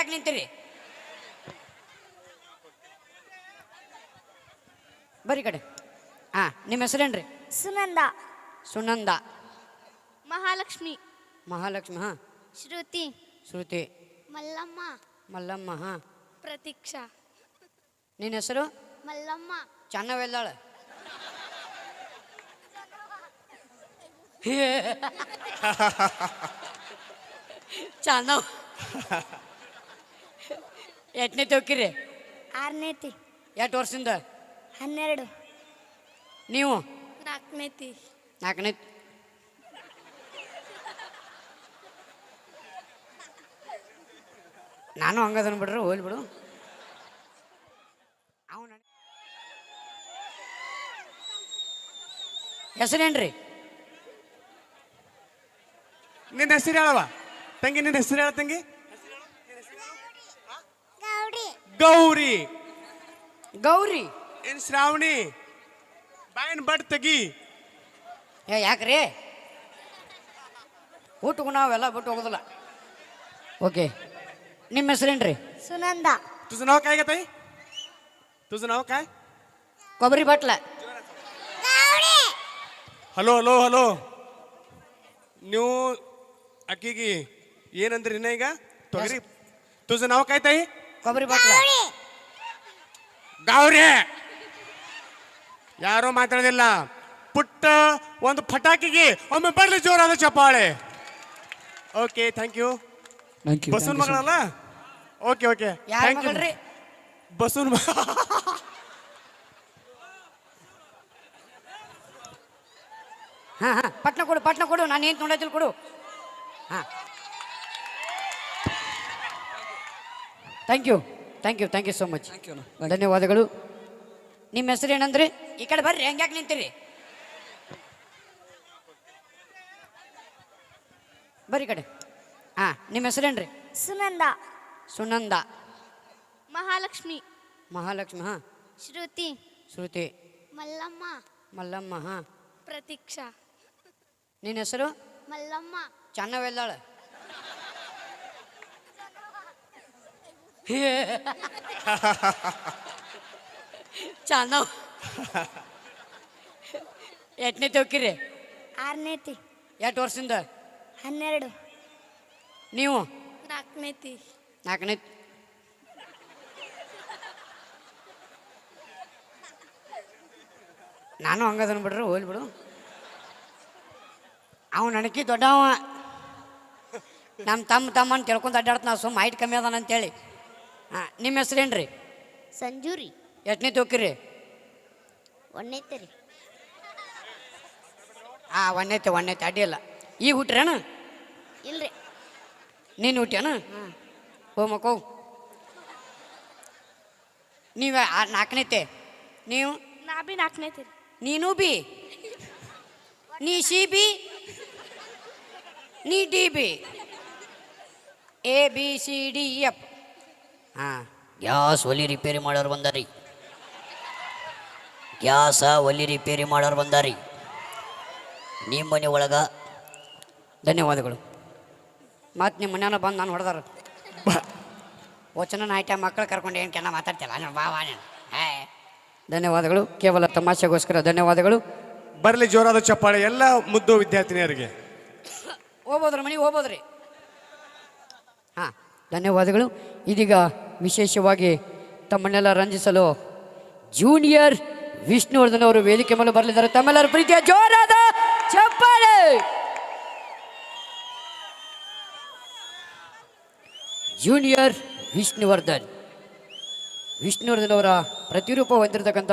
ಹೆಂಗ್ಯಾಕ್ ನಿಂತೀರಿ? ಬರ್ರಿ ಈ ಕಡೆ. ಹಾ ನಿಮ್ಮ ಹೆಸರೇನ್ರಿ ಸುನಂದ. ಸುನಂದ. ಮಹಾಲಕ್ಷ್ಮಿ. ಮಹಾಲಕ್ಷ್ಮಿ ಹಾ. ಶ್ರುತಿ. ಶ್ರುತಿ. ಮಲ್ಲಮ್ಮ. ಮಲ್ಲಮ್ಮ ಹಾ. ಪ್ರತೀಕ್ಷಾ. ನಿನ್ನ ಹೆಸರು? ಮಲ್ಲಮ್ಮ. ಚೆನ್ನವೆಲ್ಲಾಳ ಚೆನ್ನ ಎಟ್ನೇ ಹೋಗಿರಿ ಆರನೇತಿ ಎಷ್ಟು ವರ್ಷದಿಂದ? ಹನ್ನೆರಡು. ನೀವು? ನಾಲ್ಕನೇತಿ ನಾಲ್ಕನೇ ನಾನು ಹಂಗದನ್ ಬಿಡ್ರಿ ಹೋಗ್ಲಿ ಬಿಡು. ಅವನ ಹೆಸರೇನ್ರಿ? ನಿನ್ನ ಹೆಸರು ಹೇಳವ ತಂಗಿ ನಿನ್ನ ಹೆಸರು ಹೇಳ ತಂಗಿ. ಗೌರಿ ಗೌರಿ ಏನ್ ಶ್ರಾವಣಿ ಬಾಯಿನ ಬಟ್ ತೆಗಿ ಏ ಯಾಕ್ರಿ ಊಟಕ್ಕೂ ನಾವೆಲ್ಲ ಬಿಟ್ಟು ಹೋಗೋದಿಲ್ಲ ಓಕೆ ನಿಮ್ಮ ಹೆಸರೇನ್ರಿ ಸುನಂದ तुझं नाव काय ग ताई तुझं नाव काय ಕೊಬ್ಬರಿ ಬಟ್ಲ ಹಲೋ ಹಲೋ ಹಲೋ ನೀವು ಅಕ್ಕಿಗೆ ಏನಂದ್ರಿ ಇನ್ನ ಈಗ ತೊಗರಿ तुझं नाव काय ताई ಕೊಬ್ಬರಿ ಬಟ್ಲ. ಗೌರಿ. ಯಾರು ಮಾತಾಡೋದಿಲ್ಲ. ಪುಟ್ಟ ಒಂದು ಪಟಾಕಿಗೆ ಒಮ್ಮೆ ಬರ್ಲಿ ಜೋರಾದ ಚಪ್ಪಾಳೆ. Okay thank you thank you ಬಸವನ್ ಮಗಳಲ್ಲ? ಓಕೆ ಓಕೆ ಯಾರ ಥ್ಯಾಂಕ್ ಯು ಮಗಳ್ರಿ ಬಸವನ್ ಹಾ ಹಾ. ಪಟ್ನ ಕೊಡು ಪಟ್ನ ಕೊಡು. ನಾನು ಏನು ನೋಡೋದಿಲ್ಲ ಕೊಡು. ಹಾಂ. Thank you thank you thank you so much ಧನ್ಯವಾದಗಳು. ನಿಮ್ಮ ಹೆಸರು ಏನಂದ್ರಿ ಈ ಕಡೆ ಬರ್ರಿ ಹೆಂಗ್ಯಾಕೆ ನಿಂತೀರಿ? ಬರ್ರಿ ಈ ಕಡೆ. ಹಾಂ ನಿಮ್ಮ ಹೆಸರೇನ್ರಿ ಸುನಂದ. ಸುನಂದ. ಮಹಾಲಕ್ಷ್ಮಿ. ಮಹಾಲಕ್ಷ್ಮಿ ಹಾಂ. ಶ್ರುತಿ. ಶ್ರುತಿ. ಮಲ್ಲಮ್ಮ. ಮಲ್ಲಮ್ಮ ಹಾಂ. ಪ್ರತೀಕ್ಷಾ. ನಿನ್ನ ಹೆಸರು? ಮಲ್ಲಮ್ಮ. ಚೆನ್ನವೆಲ್ಲಾಳ. ಚೆನ್ನ ಎಟ್ನೇ ಹೋಗಿರಿ ಆರನೇತಿ ಎಷ್ಟು ವರ್ಷದಿಂದ ಹನ್ನೆರಡು. ನೀವು? ನಾಲ್ಕನೇತಿ ನಾಲ್ಕನೇ ನಾನು ಹಂಗದನ್ ಬಿಡ್ರಿ ಹೋಗ್ಲಿ ಬಿಡು. ಅವ ನನಕಿ ದೊಡ್ಡವ. ನಮ್ಮ ತಮ್ಮ ತಮ್ಮ ಅಂತ ತಿಳ್ಕೊಂತ ಅಡ್ಡಾಡ್ತ ನಾವು ಸುಮ್ಮ ಹೈಟ್ ಕಮ್ಮಿ ಅದಾನ ಅಂತೇಳಿ ಹಾಂ ನಿಮ್ಮ ಹೆಸರೇನ್ರಿ? ಸಂಜೂರಿ. ಎಷ್ಟನೇ ಹೋಗಿರಿ ಒಂದನೇತಿ ರೀ ಹಾಂ ಒಂದೈತೆ ಒಂದೈತೆ ಅಡ್ಡಿಲ್ಲ ಈಗ ಹುಟ್ರೇನು? ಇಲ್ರಿ. ನೀನು ಹುಟ್ಟ್ಯಾನ ಹೋ ಮಕ್ಕೋ ನೀವು ನಾಲ್ಕನೇತೆ? ನೀವು? ನಾ ಬಿ ನಾಲ್ಕನೇತಿ. ರೀ ನೀನು ಬಿ? ನೀ ಸಿ ಬಿ? ನೀ D B? A B C D F. ಹಾಂ. ಗ್ಯಾಸ್ ಒಲಿ ರಿಪೇರಿ ಮಾಡೋರು ಬಂದಾರಿ. ಗ್ಯಾಸ ಒಲಿ ರಿಪೇರಿ ಮಾಡೋರು ಬಂದಾರಿ. ನಿಮ್ಮ ಮನೆ ಒಳಗ. ಧನ್ಯವಾದಗಳು. ಮತ್ತು ನಿಮ್ಮ ಮನೆಯವ್ರ ಬಂದು ನಾನು ಹೊಡೆದಾರ. ವಚನ ನಾಯ್ಟ ಮಕ್ಕಳು ಕರ್ಕೊಂಡು ಏನು ಕೆನ ಮಾತಾಡ್ತಿಲ್ಲ ನಾನು ಬಾ ನೀನು. ಹೇ. ಧನ್ಯವಾದಗಳು. ಕೇವಲ ತಮಾಷೆಗೋಸ್ಕರ ಧನ್ಯವಾದಗಳು. ಬರಲಿ ಜೋರಾದ ಚಪ್ಪಾಳೆ ಎಲ್ಲ ಮುದ್ದು ವಿದ್ಯಾರ್ಥಿನಿಯರಿಗೆ. ಹೋಗ್ಬೋದ್ರಿ ಮನೆಗೆ ಹೋಗ್ಬೋದ್ರಿ. ಧನ್ಯವಾದಗಳು. ಇದೀಗ ವಿಶೇಷವಾಗಿ ತಮ್ಮನ್ನೆಲ್ಲ ರಂಜಿಸಲು ಜೂನಿಯರ್ ವಿಷ್ಣುವರ್ಧನ್ ಅವರು ವೇದಿಕೆ ಮೇಲೆ ಬರಲಿದ್ದಾರೆ. ತಮ್ಮೆಲ್ಲರ ಪ್ರೀತಿಯ ಜೋರಾದ ಚಪ್ಪಾಳೆ! ಜೂನಿಯರ್ ವಿಷ್ಣುವರ್ಧನ್. ವಿಷ್ಣುವರ್ಧನ್ ಅವರ ಪ್ರತಿರೂಪ ಹೊಂದಿರತಕ್ಕಂಥ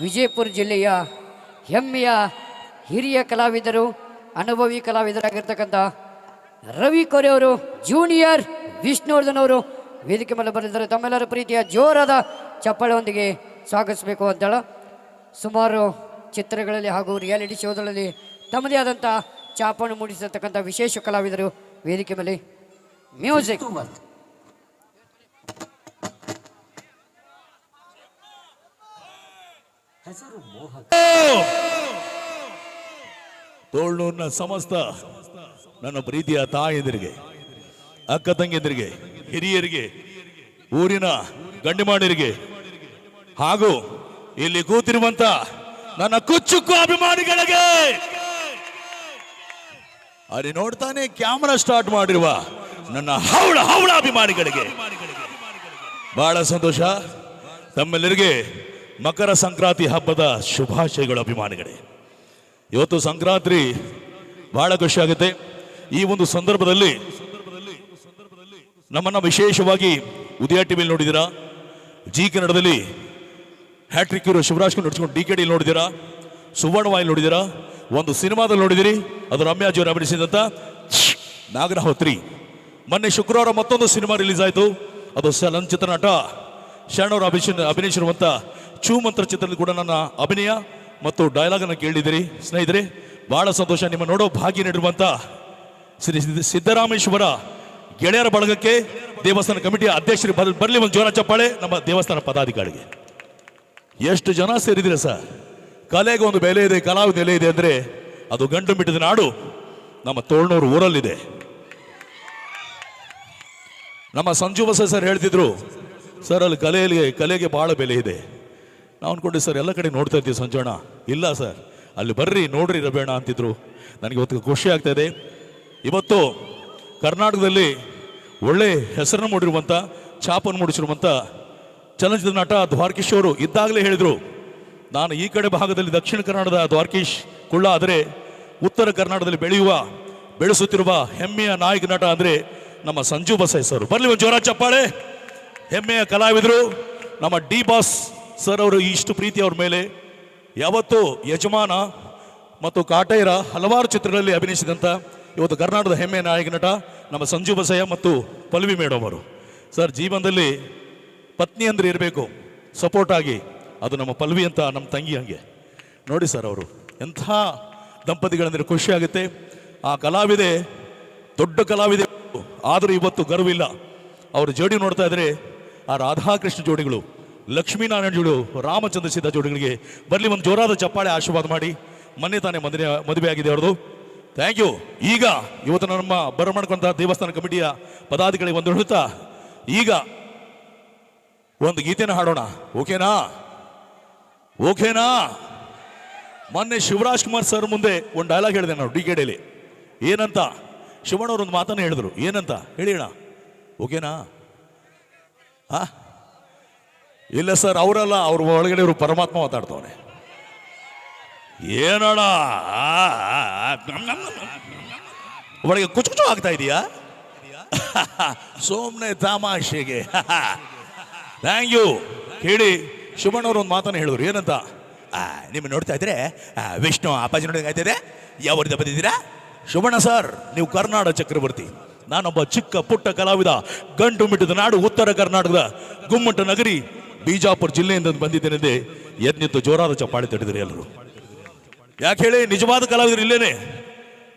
ವಿಜಯಪುರ ಜಿಲ್ಲೆಯ ಹೆಮ್ಮೆಯ ಹಿರಿಯ ಕಲಾವಿದರು, ಅನುಭವಿ ಕಲಾವಿದರಾಗಿರ್ತಕ್ಕಂಥ ರವಿ ಕೊರೆ ಅವರು ಜೂನಿಯರ್ ವಿಷ್ಣುವರ್ಧನ್ ಅವರು ವೇದಿಕೆ ಮೇಲೆ ಬರೆದಿದ್ದಾರೆ ತಮ್ಮೆಲ್ಲರ ಪ್ರೀತಿಯ ಜೋರಾದ ಚಪ್ಪಾಳೆಯೊಂದಿಗೆ ಸ್ವಾಗತಿಸಬೇಕು ಅಂತೇಳ. ಸುಮಾರು ಚಿತ್ರಗಳಲ್ಲಿ ಹಾಗೂ ರಿಯಾಲಿಟಿ ಶೋಗಳಲ್ಲಿ ತಮ್ಮದೇ ಆದಂಥ ಚಾಪನ್ನು ಮೂಡಿಸಿರ್ತಕ್ಕಂಥ ವಿಶೇಷ ಕಲಾವಿದರು ವೇದಿಕೆ ಮೇಲೆ. ಮ್ಯೂಸಿಕ್ ತೋಳ್ನೂರಿನ ಸಮಸ್ತ ನನ್ನ ಪ್ರೀತಿಯ ತಾಯಂದಿರಿಗೆ ಅಕ್ಕ ತಂಗಿಯಂದಿರಿಗೆ ಹಿರಿಯರಿಗೆ, ಊರಿನ ಗಂಡಿಮಾಡಿರಿಗೆ, ಹಾಗೂ ಇಲ್ಲಿ ಕೂತಿರುವಂತ ನನ್ನ ಕುಚ್ಚುಕ್ಕು ಅಭಿಮಾನಿಗಳಿಗೆ ಅಲ್ಲಿ ನೋಡ್ತಾನೆ ಕ್ಯಾಮರಾ ಸ್ಟಾರ್ಟ್ ಮಾಡಿರುವ ನನ್ನ ಹೌಳ ಹೌಳ ಅಭಿಮಾನಿಗಳಿಗೆ. ಬಹಳ ಸಂತೋಷ. ತಮ್ಮೆಲ್ಲರಿಗೆ ಮಕರ ಸಂಕ್ರಾಂತಿ ಹಬ್ಬದ ಶುಭಾಶಯಗಳು ಅಭಿಮಾನಿಗಳೇ. ಇವತ್ತು ಸಂಕ್ರಾಂತಿ ಬಹಳ ಖುಷಿ ಆಗುತ್ತೆ. ಈ ಒಂದು ಸಂದರ್ಭದಲ್ಲಿ ನಮ್ಮನ್ನ ವಿಶೇಷವಾಗಿ ಉದಯ ಟಿವಿಲಿ ನೋಡಿದ್ದೀರಾ? ಜಿ ಕನ್ನಡದಲ್ಲಿ ಹ್ಯಾಟ್ರಿಕ್ ಇರೋ ಶಿವರಾಜ್ ಕುಮಾರ್ ನಡ್ಸ್ಕೊಂಡು ಡಿ ಕೆ ಡಿ ನೋಡಿದ್ದೀರಾ? ಸುವರ್ಣವಾಹಿನಿ ನೋಡಿದ್ದೀರಾ? ಒಂದು ಸಿನಿಮಾದಲ್ಲಿ ನೋಡಿದಿರಿ ಅದು ರಮ್ಯಾಜಿಯವರು ಅಭಿನಯಿಸಿದಂಥ ನಾಗರಹೋತ್ರಿ ಮೊನ್ನೆ ಶುಕ್ರವಾರ ಮತ್ತೊಂದು ಸಿನಿಮಾ ರಿಲೀಸ್ ಆಯಿತು. ಅದು ಚಲನಚಿತ್ರ ನಟ ಶರಣವರು ಅಭಿಷ ಅಭಿನಯಿಸಿರುವಂಥ ಚೂಮಂತ್ರ ಚಿತ್ರದಲ್ಲಿ ಕೂಡ ನನ್ನ ಅಭಿನಯ ಮತ್ತು ಡೈಲಾಗನ್ನು ಕೇಳಿದಿರಿ ಸ್ನೇಹಿತರೆ ಭಾಳ ಸಂತೋಷ. ನಿಮ್ಮ ನೋಡೋ ಭಾಗ್ಯ ನೀಡಿರುವಂಥ ಶ್ರೀ ಸಿದ್ದರಾಮೇಶ್ವರ ಗೆಳೆಯರ ಬಳಗಕ್ಕೆ ದೇವಸ್ಥಾನ ಕಮಿಟಿ ಅಧ್ಯಕ್ಷರು ಬರಲಿ ಒಂದು ಜೋರ ಚಪ್ಪಾಳೆ, ನಮ್ಮ ದೇವಸ್ಥಾನ ಪದಾಧಿಕಾರಿಗೆ. ಎಷ್ಟು ಜನ ಸೇರಿದಿರ ಸರ್? ಕಲೆಗೆ ಒಂದು ಬೆಲೆ ಇದೆ, ಕಲಾವಿದ ಬೆಲೆ ಇದೆ ಅಂದರೆ ಅದು ಗಂಡು ಬಿಟ್ಟಿದ ನಾಡು, ನಮ್ಮ ತೋಳ್ನೂರು ಊರಲ್ಲಿದೆ. ನಮ್ಮ ಸಂಜು ಬಸ ಸರ್ ಹೇಳ್ತಿದ್ರು, ಸರ್, ಅಲ್ಲಿ ಕಲೆಯಲ್ಲಿ, ಕಲೆಗೆ ಭಾಳ ಬೆಲೆ ಇದೆ. ನಾವು ಅನ್ಕೊಂಡೆ, ಸರ್, ಎಲ್ಲ ಕಡೆ ನೋಡ್ತಾ ಇದ್ದೀವಿ ಸಂಜೋಣ ಇಲ್ಲ ಸರ್, ಅಲ್ಲಿ ಬರ್ರಿ, ನೋಡ್ರಿ ರಬೇಣ ಅಂತಿದ್ರು. ನನಗೆ ಇವತ್ತು ಖುಷಿ ಆಗ್ತಾ ಇದೆ. ಇವತ್ತು ಕರ್ನಾಟಕದಲ್ಲಿ ಒಳ್ಳೆ ಹೆಸರನ್ನು ಮೂಡಿರುವಂಥ ಛಾಪನ್ನು ಮೂಡಿಸಿರುವಂಥ ಚಲನಚಿತ್ರ ನಟ ದ್ವಾರಕೀಶ್ ಅವರು ಇದ್ದಾಗಲೇ ಹೇಳಿದರು, ನಾನು ಈ ಕಡೆ ಭಾಗದಲ್ಲಿ ದಕ್ಷಿಣ ಕನ್ನಡದ ದ್ವಾರಕೀಶ್ ಕುಳ್ಳ ಆದರೆ ಉತ್ತರ ಕರ್ನಾಟಕದಲ್ಲಿ ಬೆಳೆಯುವ, ಬೆಳೆಸುತ್ತಿರುವ ಹೆಮ್ಮೆಯ ನಾಯಕ ನಟ ಅಂದರೆ ನಮ್ಮ ಸಂಜು ಬಸೈ ಸರ್. ಬರಲಿ ಒಂದು ಜೋರ ಚಪ್ಪಾಳೆ. ಹೆಮ್ಮೆಯ ಕಲಾವಿದರು, ನಮ್ಮ ಡಿ ಬಾಸ್ ಸರ್ ಅವರು ಇಷ್ಟು ಪ್ರೀತಿ ಅವ್ರ ಮೇಲೆ. ಯಾವತ್ತೂ ಯಜಮಾನ ಮತ್ತು ಕಾಟೇರ ಹಲವಾರು ಚಿತ್ರಗಳಲ್ಲಿ ಅಭಿನಯಿಸಿದಂಥ ಇವತ್ತು ಕರ್ನಾಟಕದ ಹೆಮ್ಮೆ ನಾಯಕ ನಟ ನಮ್ಮ ಸಂಜು ಬಸಯ್ಯ ಮತ್ತು ಪಲ್ವಿ ಮೇಡಮ್ ಅವರು. ಸರ್, ಜೀವನದಲ್ಲಿ ಪತ್ನಿ ಅಂದ್ರೆ ಇರಬೇಕು, ಸಪೋರ್ಟ್ ಆಗಿ, ಅದು ನಮ್ಮ ಪಲ್ವಿ ಅಂತ ನಮ್ಮ ತಂಗಿ ಹಂಗೆ. ನೋಡಿ ಸರ್ ಅವರು, ಎಂಥ ದಂಪತಿಗಳಂದ್ರೆ ಖುಷಿ ಆಗುತ್ತೆ. ಆ ಕಲಾವಿದೆ, ದೊಡ್ಡ ಕಲಾವಿದೆ, ಆದರೂ ಇವತ್ತು ಗರ್ವಿಲ್ಲ. ಅವರು ಜೋಡಿ ನೋಡ್ತಾ ಇದ್ರೆ, ಆ ರಾಧಾಕೃಷ್ಣ ಜೋಡಿಗಳು, ಲಕ್ಷ್ಮೀನಾರಾಯಣ ಜೋಡು ರಾಮಚಂದ್ರ ಸಿದ್ಧ ಜೋಡಿಗಳಿಗೆ ಬರಲಿ, ಒಂದು ಜೋರಾದ ಚಪ್ಪಾಳೆ ಆಶೀರ್ವಾದ ಮಾಡಿ, ಮೊನ್ನೆ ತಾನೇ ಮದುವೆ ಮದುವೆ ಆಗಿದೆ ಅವ್ರದ್ದು ಥ್ಯಾಂಕ್ ಯು ಈಗ ಇವತ್ತು ನಮ್ಮ ಬರಮಾಡ್ಕೊಂತ ದೇವಸ್ಥಾನ ಕಮಿಟಿಯ ಪದಾಧಿಕಾರಿಗೆ ಒಂದು ಹೇಳುತ್ತಾ, ಈಗ ಒಂದು ಗೀತೆನ ಹಾಡೋಣ. ಓಕೆನಾ? ಓಕೆನಾ? ಮೊನ್ನೆ ಶಿವರಾಜ್ ಕುಮಾರ್ ಸರ್ ಮುಂದೆ ಒಂದು ಡೈಲಾಗ್ ಹೇಳಿದೆ ನಾವು ಡಿ ಕೆ ಡಿಲಿ ಏನಂತ? ಶಿವಣ್ಣವ್ರು ಒಂದು ಮಾತನ್ನು ಹೇಳಿದ್ರು. ಏನಂತ? ಹೇಳಿ ಅಣ್ಣ. ಓಕೆನಾ? ಆ ಇಲ್ಲ ಸರ್, ಅವರಲ್ಲ, ಅವ್ರ ಒಳಗಡೆ ಇವರು ಪರಮಾತ್ಮ ಮಾತಾಡ್ತವನೆ. ನಮ್. ಒಳಗೆ ಕುಚು ಕುಚು ಆಗ್ತಾ ಇದೆಯಾ? ಸೋಮ್ನೆ ತಮಾಷೆಗೆ. Thank you. ಕೇಳಿ ಶಿವಣ್ಣವ್ರು ಒಂದು ಮಾತನ್ನು ಹೇಳಿದ್ರು. ಏನಂತ? ನಿಮ್ಮ ನೋಡ್ತಾ ಇದ್ರೆ ವಿಷ್ಣು ಅಪ್ಪಾಜಿ ನೋಡಿದ್ರೆ ಆಯ್ತಿದೆ ಯಾವರಿಂದ ಬಂದಿದ್ದೀರಾ? ಶುಭಣ್ಣ ಸರ್, ನೀವು ಕರ್ನಾಟಕ ಚಕ್ರವರ್ತಿ. ನಾನೊಬ್ಬ ಚಿಕ್ಕ ಪುಟ್ಟ ಕಲಾವಿದ ಗಂಟು ಮಿಟ್ಟಿದ ನಾಡು ಉತ್ತರ ಕರ್ನಾಟಕದ ಗುಮ್ಮಟ ನಗರಿ ಬಿಜಾಪುರ ಜಿಲ್ಲೆಯಿಂದ ಬಂದಿದ್ದೇನೆಂದೇ ಎದ್ನಿತ್ತು ಜೋರಾದ ಚಪ್ಪಾಳೆ ತಟ್ಟಿದ್ರು ಎಲ್ಲರೂ. ಯಾಕೆ ಹೇಳಿ, ನಿಜವಾದ ಕಲಾವಿದರು ಇಲ್ಲೇನೆ.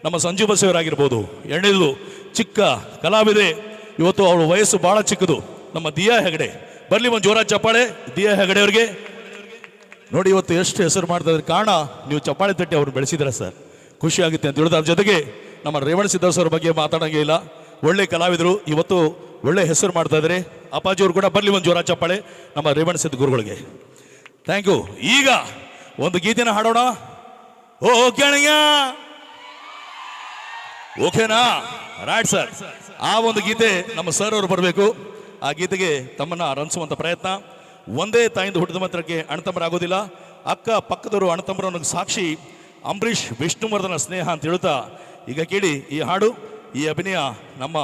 ನಮ್ಮ ಸಂಜು ಬಸವರಾಗಿರ್ಬೋದು. ಎರಡನೇದು ಚಿಕ್ಕ ಕಲಾವಿದೆ. ಇವತ್ತು ಅವಳ ವಯಸ್ಸು ಬಹಳ ಚಿಕ್ಕದು. ನಮ್ಮ ದಿಯಾ ಹೆಗಡೆ. ಬರ್ಲಿ ಒಂದು ಜೋರ ಚಪ್ಪಾಳೆ. ದಿಯಾ ಹೆಗಡೆ ಅವ್ರಿಗೆ. ನೋಡಿ, ಇವತ್ತು ಎಷ್ಟು ಹೆಸರು ಮಾಡ್ತಾ ಇದ್ರೆ ಕಾರಣ, ನೀವು ಚಪ್ಪಾಳೆ ತಟ್ಟಿ ಅವ್ರು ಬೆಳೆಸಿದ್ರ ಸರ್? ಖುಷಿ ಆಗುತ್ತೆ ಅಂತ ಹೇಳಿದ್ರೆ ಅದ್ರ ಜೊತೆಗೆ ನಮ್ಮ ರೇವಣ ಸಿದ್ಧಾರ್ಥ ಅವ್ರ ಬಗ್ಗೆ ಮಾತಾಡೋಂಗೇ ಇಲ್ಲ. ಒಳ್ಳೆ ಕಲಾವಿದರು. ಇವತ್ತು ಒಳ್ಳೆ ಹೆಸರು ಮಾಡ್ತಾ ಇದ್ರೆ ಅಪ್ಪಾಜಿ ಅವರು ಕೂಡ ಬರ್ಲಿ ಒಂದು ಜೋರ ಚಪ್ಪಾಳೆ. ನಮ್ಮ ರೇವಣ ಸಿದ್ದ ಗುರುಗಳಿಗೆ ಥ್ಯಾಂಕ್ ಯು ಈಗ ಒಂದು ಗೀತೆನ ಹಾಡೋಣ. ಓ ಗೆಳೆಯ. ಓಕೆನಾ? ರೈಟ್ ಸರ್ ಆ ಒಂದು ಗೀತೆ ನಮ್ಮ ಸರ್ ಅವರು ಬರಬೇಕು. ಆ ಗೀತೆಗೆ ತಮ್ಮನ್ನ ರಂಸುವಂತ ಪ್ರಯತ್ನ. ಒಂದೇ ತಾಯಿಂದ ಹುಟ್ಟಿದ ಮಾತ್ರಕ್ಕೆ ಅಣ್ಣತಮ್ಮರಾಗೋದಿಲ್ಲ. ಅಕ್ಕ ಪಕ್ಕದವರು ಅಣ್ಣತಮ್ಮರನ್ನ ಸಾಕ್ಷಿ ಅಂಬರೀಷ್ ವಿಷ್ಣುವರ್ಧನ ಸ್ನೇಹ ಅಂತ ಹೇಳ್ತಾ ಈಗ ಕೇಳಿ ಈ ಹಾಡು, ಈ ಅಭಿನಯ ನಮ್ಮ